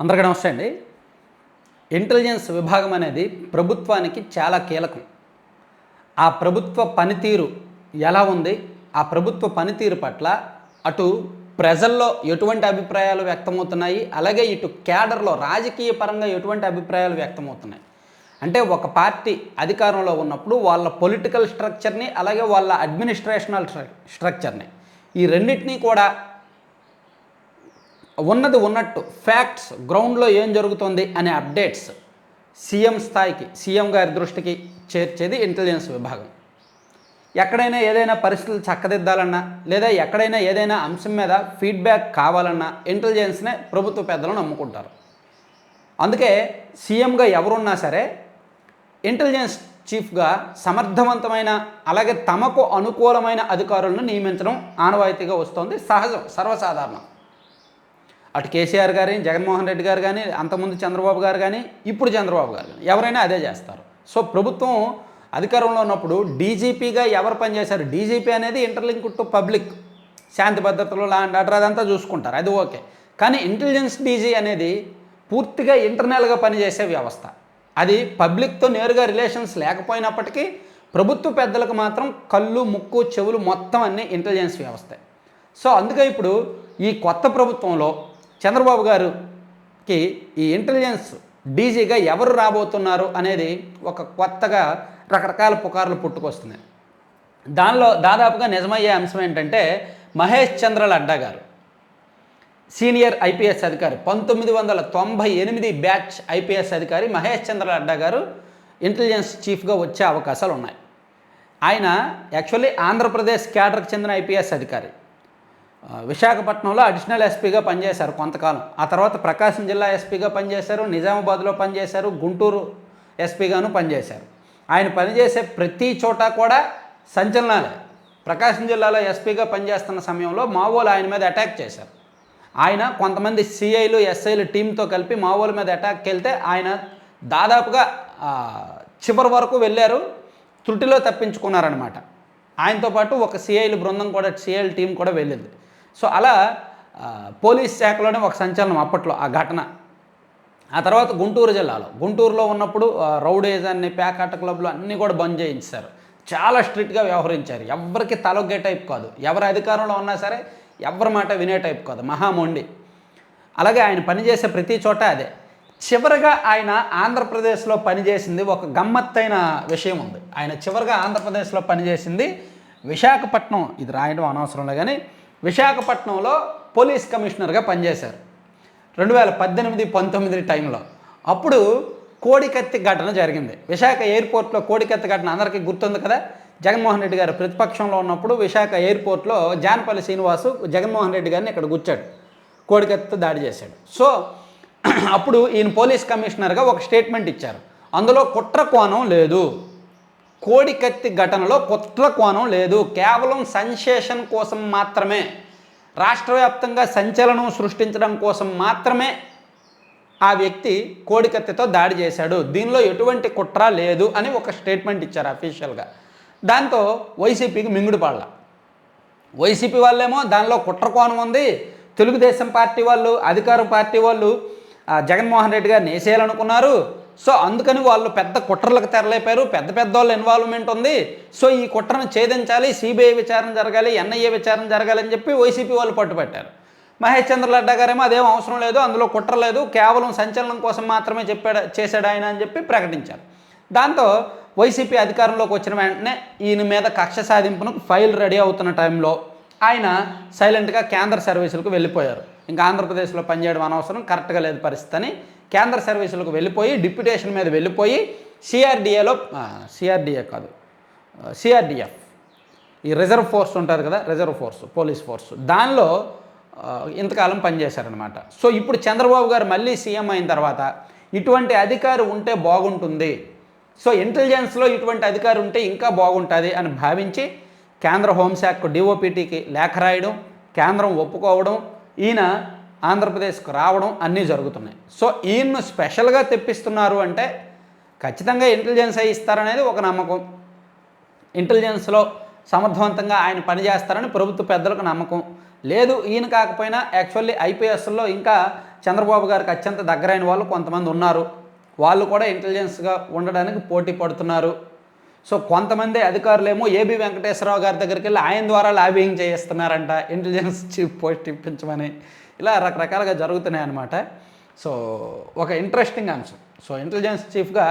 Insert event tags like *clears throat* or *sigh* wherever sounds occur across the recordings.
అందరికీ నమస్తే అండి. ఇంటెలిజెన్స్ విభాగం అనేది ప్రభుత్వానికి చాలా కీలకం. ఆ ప్రభుత్వ పనితీరు ఎలా ఉంది? ఆ ప్రభుత్వ పనితీరు పట్ల అటు ప్రజల్లో ఎటువంటి అభిప్రాయాలు వ్యక్తమవుతున్నాయి? అలాగే ఇటు క్యాడర్లో రాజకీయ పరంగా ఎటువంటి అభిప్రాయాలు వ్యక్తమవుతున్నాయి? అంటే ఒక పార్టీ అధికారంలో ఉన్నప్పుడు వాళ్ళ పొలిటికల్ స్ట్రక్చర్ని అలాగే వాళ్ళ అడ్మినిస్ట్రేషనల్ స్ట్రక్చర్ని ఈ రెండింటినీ కూడా ఉన్నది ఉన్నట్టు ఫ్యాక్ట్స్ గ్రౌండ్లో ఏం జరుగుతుంది అనే అప్డేట్స్ సీఎం స్థాయికి సీఎం గారి దృష్టికి చేర్చేది ఇంటెలిజెన్స్ విభాగం. ఎక్కడైనా ఏదైనా పరిస్థితులు చక్కదిద్దాలన్నా లేదా ఎక్కడైనా ఏదైనా అంశం మీద ఫీడ్బ్యాక్ కావాలన్నా ఇంటెలిజెన్స్నే ప్రభుత్వ పెద్దలు నమ్ముకుంటారు. అందుకే సీఎంగా ఎవరున్నా సరే ఇంటెలిజెన్స్ చీఫ్గా సమర్థవంతమైన అలాగే తమకు అనుకూలమైన అధికారులను నియమించడం ఆనవాయితీగా వస్తుంది సహజం సర్వసాధారణం. అటు కేసీఆర్ గారు జగన్మోహన్ రెడ్డి గారు కానీ అంతకుముందు చంద్రబాబు గారు కానీ ఇప్పుడు చంద్రబాబు గారు కానీ ఎవరైనా అదే చేస్తారు. సో ప్రభుత్వం అధికారంలో ఉన్నప్పుడు డీజీపీగా ఎవరు పనిచేశారు డీజీపీ అనేది ఇంటర్లింక్ టు పబ్లిక్. శాంతి భద్రతలు లాంటి ఆర్డర్ అదంతా చూసుకుంటారు. అది ఓకే. కానీ ఇంటెలిజెన్స్ డీజీ అనేది పూర్తిగా ఇంటర్నల్గా పనిచేసే వ్యవస్థ. అది పబ్లిక్తో నేరుగా రిలేషన్స్ లేకపోయినప్పటికీ ప్రభుత్వ పెద్దలకు మాత్రం కళ్ళు ముక్కు చెవులు మొత్తం అన్నీ ఇంటెలిజెన్స్ వ్యవస్థే. సో అందుకే ఇప్పుడు ఈ కొత్త ప్రభుత్వంలో చంద్రబాబు గారుకి ఈ ఇంటెలిజెన్స్ డీజీగా ఎవరు రాబోతున్నారు అనేది ఒక కొత్తగా రకరకాల పుకార్లు పుట్టుకొస్తున్నాయి. దానిలో దాదాపుగా నిజమయ్యే అంశం ఏంటంటే మహేష్ చంద్ర లడ్డా గారు సీనియర్ ఐపీఎస్ అధికారి పంతొమ్మిది వందల తొంభై ఎనిమిది బ్యాచ్ ఐపీఎస్ అధికారి మహేష్ చంద్ర లడ్డా గారు ఇంటెలిజెన్స్ చీఫ్గా వచ్చే అవకాశాలు ఉన్నాయి. ఆయన యాక్చువల్లీ ఆంధ్రప్రదేశ్ క్యాడర్కి చెందిన ఐపీఎస్ అధికారి. విశాఖపట్నంలో అడిషనల్ ఎస్పీగా పనిచేశారు కొంతకాలం. ఆ తర్వాత ప్రకాశం జిల్లా ఎస్పీగా పనిచేశారు నిజామాబాద్లో పనిచేశారు గుంటూరు ఎస్పీగాను పనిచేశారు. ఆయన పనిచేసే ప్రతి చోట కూడా సంచలనాలే. ప్రకాశం జిల్లాలో ఎస్పీగా పనిచేస్తున్న సమయంలో మావోలు ఆయన మీద అటాక్ చేశారు. ఆయన కొంతమంది సిఐలు ఎస్ఐలు టీంతో కలిపి మావోల మీద అటాక్కి వెళ్తే ఆయన దాదాపుగా చివరి వరకు వెళ్ళారు త్రుటిలో తప్పించుకున్నారనమాట ఆయనతో పాటు ఒక సిఐలు బృందం కూడా సిఐల టీం కూడా వెళ్ళింది. సో అలా పోలీస్ శాఖలోనే ఒక సంచలనం అప్పట్లో ఆ ఘటన. ఆ తర్వాత గుంటూరు జిల్లాలో. గుంటూరులో ఉన్నప్పుడు రౌడేజాన్ని ప్యాకాట క్లబ్లు అన్నీ కూడా బంద్ చేయించారు. చాలా స్ట్రిక్ట్గా వ్యవహరించారు. ఎవరికి తలొగ్గే టైప్ కాదు. ఎవరి అధికారంలో ఉన్నా సరే ఎవరి మాట వినే టైప్ కాదు. మహామొండి అలాగే ఆయన పనిచేసే ప్రతి చోట అదే. చివరిగా ఆయన ఆంధ్రప్రదేశ్లో పనిచేసింది ఒక గమ్మత్తైన విషయం ఉంది. ఆయన చివరిగా ఆంధ్రప్రదేశ్లో పనిచేసింది విశాఖపట్నం. ఇది రాయడం అనవసరంలో కానీ విశాఖపట్నంలో పోలీస్ కమిషనర్గా పనిచేశారు. రెండు వేల పద్దెనిమిది పంతొమ్మిది టైంలో. అప్పుడు కోడికత్తి ఘటన జరిగింది. విశాఖ ఎయిర్పోర్ట్లో కోడికత్తి ఘటన అందరికీ గుర్తుంది కదా? జగన్మోహన్ రెడ్డి గారు ప్రతిపక్షంలో ఉన్నప్పుడు విశాఖ ఎయిర్పోర్ట్లో జానపల్లి శ్రీనివాసు జగన్మోహన్ రెడ్డి గారిని ఇక్కడ గుచ్చాడు. కోడికత్తితో దాడి చేశాడు. సో *clears throat* అప్పుడు ఈయన పోలీస్ కమిషనర్గా ఒక స్టేట్మెంట్ ఇచ్చారు. అందులో కుట్ర కోణం లేదు. కోడికత్తి ఘటనలో కుట్ర కోణం లేదు. కేవలం సెన్సేషన్ కోసం మాత్రమే రాష్ట్ర వ్యాప్తంగా సంచలనం సృష్టించడం కోసం మాత్రమే ఆ వ్యక్తి కోడికత్తితో దాడి చేశాడు. దీనిలో ఎటువంటి కుట్ర లేదు అని ఒక స్టేట్మెంట్ ఇచ్చారు అఫీషియల్గా. దాంతో వైసీపీకి మింగుడుపడాల వైసీపీ వాళ్ళేమో దానిలో కుట్ర కోణం ఉంది. తెలుగుదేశం పార్టీ వాళ్ళు అధికార పార్టీ వాళ్ళు జగన్మోహన్ రెడ్డి గారిని వేసేయాలనుకున్నారు. సో అందుకని వాళ్ళు పెద్ద కుట్రలకు తెరలేపారు. పెద్ద పెద్ద వాళ్ళ ఇన్వాల్వ్మెంట్ ఉంది. సో ఈ కుట్రను ఛేదించాలి. సిబిఐ విచారణ జరగాలి. ఎన్ఐఏ విచారణ జరగాలని చెప్పి వైసీపీ వాళ్ళు పట్టుబట్టారు. మహేష్ చంద్రలడ్డా గారేమో అదేం అవసరం లేదు. అందులో కుట్ర లేదు. కేవలం సంచలనం కోసం మాత్రమే చెప్పాడు చేశాడు ఆయన అని చెప్పి ప్రకటించారు. దాంతో వైసీపీ అధికారంలోకి వచ్చిన వెంటనే ఈయన మీద కక్ష సాధింపును ఫైల్ రెడీ అవుతున్న టైంలో ఆయన సైలెంట్గా కేంద్ర సర్వీసులకు వెళ్ళిపోయారు. ఇంకా ఆంధ్రప్రదేశ్లో పనిచేయడం అనవసరం. కరెక్ట్గా లేదు పరిస్థితి అని కేంద్ర సర్వీసులకు వెళ్ళిపోయి డిప్యుటేషన్ మీద వెళ్ళిపోయి సిఆర్డిఏలో సిఆర్డిఏ కాదు సిఆర్డిఎఫ్ ఈ రిజర్వ్ ఫోర్స్ ఉంటారు కదా రిజర్వ్ ఫోర్స్ పోలీస్ ఫోర్స్. దానిలో ఇంతకాలం పనిచేశారనమాట సో ఇప్పుడు చంద్రబాబు గారు మళ్ళీ సీఎం అయిన తర్వాత ఇటువంటి అధికారి ఉంటే బాగుంటుంది. సో ఇంటెలిజెన్స్లో ఇటువంటి అధికారి ఉంటే ఇంకా బాగుంటుంది అని భావించి కేంద్ర హోంశాఖకు డిఓపిటీకి లేఖ రాయడం కేంద్రం ఒప్పుకోవడం ఈయన ఆంధ్రప్రదేశ్కు రావడం అన్నీ జరుగుతున్నాయి. సో ఈయన్ను స్పెషల్గా తెప్పిస్తున్నారు అంటే ఖచ్చితంగా ఇంటెలిజెన్స్ అయి ఇస్తారనేది ఒక నమ్మకం. ఇంటెలిజెన్స్లో సమర్థవంతంగా ఆయన పనిచేస్తారని ప్రభుత్వ పెద్దలకు నమ్మకం. లేదు ఈయన కాకపోయినా యాక్చువల్లీ ఐపీఎస్లో ఇంకా చంద్రబాబు గారికి అత్యంత దగ్గరైన వాళ్ళు కొంతమంది ఉన్నారు. వాళ్ళు కూడా ఇంటెలిజెన్స్గా ఉండడానికి పోటీ పడుతున్నారు. సో కొంతమంది అధికారులేమో ఏబి వెంకటేశ్వరరావు గారి దగ్గరికి వెళ్ళి ఆయన ద్వారా లాబింగ్ చేయిస్తున్నారంట. ఇంటెలిజెన్స్ చీఫ్ పోస్ట్ ఇప్పించమని. ఇలా రకరకాలుగా జరుగుతున్నాయి అన్నమాట సో ఒక ఇంట్రెస్టింగ్ అంశం సో ఇంటెలిజెన్స్ చీఫ్గా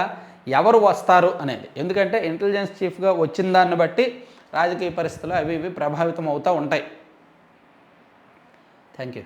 ఎవరు వస్తారు అనేది. ఎందుకంటే ఇంటెలిజెన్స్ చీఫ్గా వచ్చిన దాన్ని బట్టి రాజకీయ పరిస్థితులు అవి ఇవి ప్రభావితం అవుతూ ఉంటాయి. Thank you